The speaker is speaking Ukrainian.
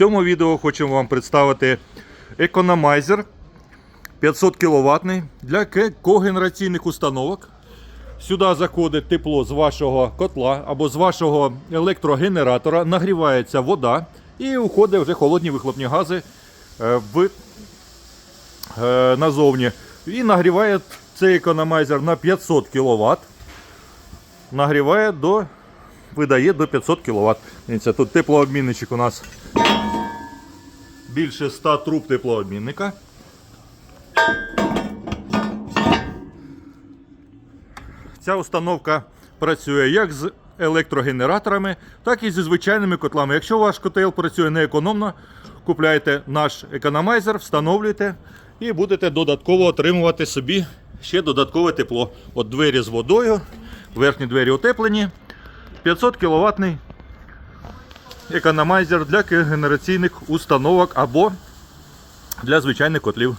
цьому відео хочемо вам представити економайзер 500 кВт для когенераційних установок. Сюди заходить тепло з вашого котла або з вашого електрогенератора, нагрівається вода і уходить вже холодні вихлопні гази е, в, е, назовні. І нагріває цей економайзер на 500 кВт. Нагріває до, видає до 500 кВт. Тут теплообмінничок у нас більше 100 труб теплообмінника. Ця установка працює як з електрогенераторами, так і зі звичайними котлами. Якщо ваш котел працює неекономно, купляйте наш економайзер, встановлюйте і будете додатково отримувати собі ще додаткове тепло. От двері з водою, верхні двері утеплені. 500 кВт економайзер для генераційних установок або для звичайних котлів.